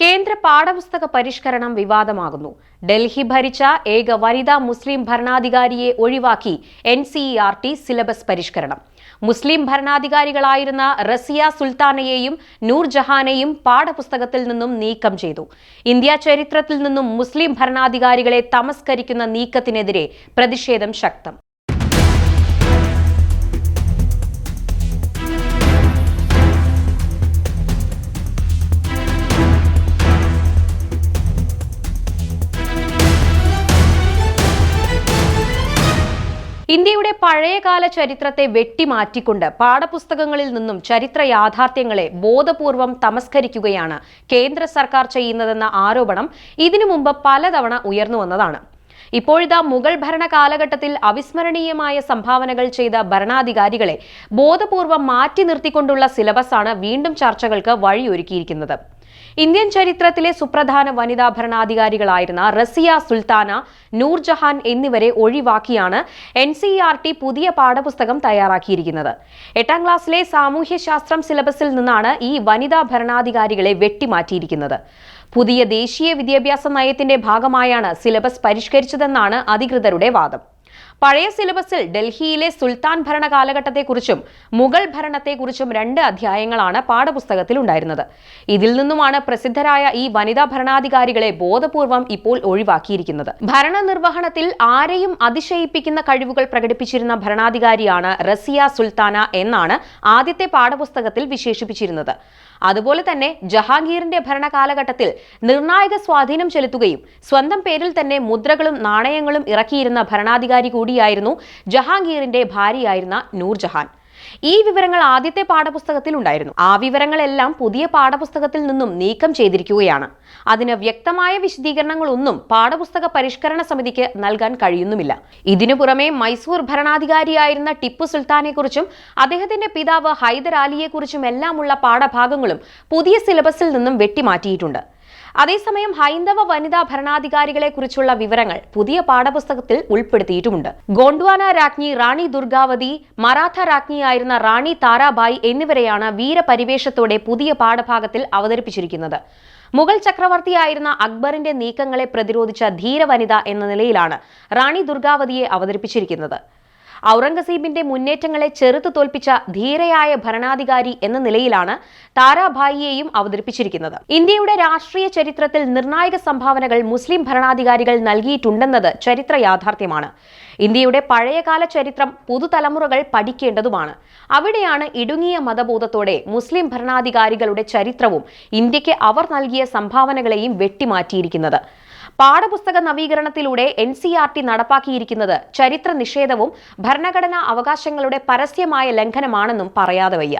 കേന്ദ്ര പാഠപുസ്തക പരിഷ്കരണം വിവാദമാകുന്നു. ഡൽഹി ഭരിച്ച ഏക വനിതാ മുസ്ലിം ഭരണാധികാരിയെ ഒഴിവാക്കി N C E R T syllabus പരിഷ്കരണം. മുസ്ലിം ഭരണാധികാരികളായിരുന്ന റസിയ സുൽത്താനയെയും നൂർജഹാനെയും പാഠപുസ്തകത്തിൽ നിന്നും നീക്കം ചെയ്തു. ഇന്ത്യ ചരിത്രത്തിൽ നിന്നും മുസ്ലിം ഭരണാധികാരികളെ തമസ്കരിക്കുന്ന നീക്കത്തിനെതിരെ പ്രതിഷേധം ശക്തം. ഇന്ത്യയുടെ പഴയകാല ചരിത്രത്തെ വെട്ടിമാറ്റിക്കൊണ്ട് പാഠപുസ്തകങ്ങളിൽ നിന്നും ചരിത്ര യാഥാർത്ഥ്യങ്ങളെ ബോധപൂർവം തമസ്കരിക്കുകയാണ് കേന്ദ്ര സർക്കാർ ചെയ്യുന്നതെന്ന ആരോപണം ഇതിനു മുമ്പ് പലതവണ ഉയർന്നു വന്നതാണ്. ഇപ്പോഴിതാ മുഗൾ ഭരണ കാലഘട്ടത്തിൽ അവിസ്മരണീയമായ സംഭാവനകൾ ചെയ്ത ഭരണാധികാരികളെ ബോധപൂർവം മാറ്റി നിർത്തിക്കൊണ്ടുള്ള സിലബസാണ് വീണ്ടും ചർച്ചകൾക്ക് വഴിയൊരുക്കിയിരിക്കുന്നത്. ഇന്ത്യൻ ചരിത്രത്തിലെ സുപ്രധാന വനിതാ ഭരണാധികാരികളായിരുന്ന റസിയ സുൽത്താന നൂർജഹാൻ എന്നിവരെ ഒഴിവാക്കിയാണ് എൻ സി ആർ ടി പുതിയ പാഠപുസ്തകം തയ്യാറാക്കിയിരിക്കുന്നത്. എട്ടാം ക്ലാസ്സിലെ സാമൂഹ്യശാസ്ത്രം സിലബസിൽ നിന്നാണ് ഈ വനിതാ ഭരണാധികാരികളെ വെട്ടിമാറ്റിയിരിക്കുന്നത്. പുതിയ ദേശീയ വിദ്യാഭ്യാസ നയത്തിന്റെ ഭാഗമായാണ് സിലബസ് പരിഷ്കരിച്ചതെന്നാണ് അധികൃതരുടെ വാദം. പഴയ സിലബസിൽ ഡൽഹിയിലെ സുൽത്താൻ ഭരണ കാലഘട്ടത്തെക്കുറിച്ചും മുഗൾ ഭരണത്തെക്കുറിച്ചും രണ്ട് അധ്യായങ്ങളാണ് പാഠപുസ്തകത്തിൽ ഉണ്ടായിരുന്നത്. ഇതിൽ നിന്നുമാണ് പ്രസിദ്ധരായ ഈ വനിതാ ഭരണാധികാരികളെ ബോധപൂർവം ഇപ്പോൾ ഒഴിവാക്കിയിരിക്കുന്നത്. ഭരണനിർവഹണത്തിൽ ആരെയും അതിശയിപ്പിക്കുന്ന കഴിവുകൾ പ്രകടിപ്പിച്ചിരുന്ന ഭരണാധികാരിയാണ് റസിയ സുൽത്താന എന്നാണ് ആദ്യത്തെ പാഠപുസ്തകത്തിൽ വിശേഷിപ്പിച്ചിരുന്നത്. അതുപോലെ തന്നെ ജഹാംഗീറിന്റെ ഭരണകാലഘട്ടത്തിൽ നിർണായക സ്വാധീനം ചെലുത്തുകയും സ്വന്തം പേരിൽ തന്നെ മുദ്രകളും നാണയങ്ങളും ഇറക്കിയിരുന്ന ഭരണാധികാരി കൂടിയായിരുന്നു ജഹാംഗീറിന്റെ ഭാര്യയായിരുന്ന നൂർജഹാൻ. ഈ വിവരങ്ങൾ ആദ്യത്തെ പാഠപുസ്തകത്തിൽ ഉണ്ടായിരുന്നു. ആ വിവരങ്ങളെല്ലാം പുതിയ പാഠപുസ്തകത്തിൽ നിന്നും നീക്കം ചെയ്തിരിക്കുകയാണ്. അതിന് വ്യക്തമായ വിശദീകരണങ്ങളൊന്നും പാഠപുസ്തക പരിഷ്കരണ സമിതിക്ക് നൽകാൻ കഴിയുന്നുമില്ല. ഇതിനു പുറമെ മൈസൂർ ഭരണാധികാരിയായിരുന്ന ടിപ്പു സുൽത്താനെക്കുറിച്ചും അദ്ദേഹത്തിന്റെ പിതാവ് ഹൈദർ അലിയെക്കുറിച്ചും എല്ലാമുള്ള പാഠഭാഗങ്ങളും പുതിയ സിലബസിൽ നിന്നും വെട്ടിമാറ്റിയിട്ടുണ്ട്. അതേസമയം ഹൈന്ദവ വനിതാ ഭരണാധികാരികളെ കുറിച്ചുള്ള വിവരങ്ങൾ പുതിയ പാഠപുസ്തകത്തിൽ ഉൾപ്പെടുത്തിയിട്ടുമുണ്ട്. ഗോണ്ട്വാന രാജ്ഞി റാണി ദുർഗാവതി മറാത്ത രാജ്ഞിയായിരുന്ന റാണി താരാബായി എന്നിവരെയാണ് വീരപരിവേഷത്തോടെ പുതിയ പാഠഭാഗത്തിൽ അവതരിപ്പിച്ചിരിക്കുന്നത്. മുഗൾ ചക്രവർത്തിയായിരുന്ന അക്ബറിന്റെ നീക്കങ്ങളെ പ്രതിരോധിച്ച ധീരവനിത എന്ന നിലയിലാണ് റാണി ദുർഗാവതിയെ അവതരിപ്പിച്ചിരിക്കുന്നത്. ഔറംഗസീബിന്റെ മുന്നേറ്റങ്ങളെ ചെറുത്തു തോൽപ്പിച്ച ധീരയായ ഭരണാധികാരി എന്ന നിലയിലാണ് താരാഭായിയെയും അവതരിപ്പിച്ചിരിക്കുന്നത്. ഇന്ത്യയുടെ രാഷ്ട്രീയ ചരിത്രത്തിൽ നിർണായക സംഭാവനകൾ മുസ്ലിം ഭരണാധികാരികൾ നൽകിയിട്ടുണ്ടെന്നത് ചരിത്ര യാഥാർത്ഥ്യമാണ്. ഇന്ത്യയുടെ പഴയകാല ചരിത്രം പുതുതലമുറകൾ പഠിക്കേണ്ടതുമാണ്. അവിടെയാണ് ഇടുങ്ങിയ മതബോധത്തോടെ മുസ്ലിം ഭരണാധികാരികളുടെ ചരിത്രവും ഇന്ത്യയ്ക്ക് അവർ നൽകിയ സംഭാവനകളെയും വെട്ടിമാറ്റിയിരിക്കുന്നത്. പാഠപുസ്തക നവീകരണത്തിലൂടെ എൻ സി ആർ ടി നടപ്പാക്കിയിരിക്കുന്നത് ചരിത്ര നിഷേധവും ഭരണഘടനാ അവകാശങ്ങളുടെ പരസ്യമായ ലംഘനമാണെന്നും പറയാതെ വയ്യ.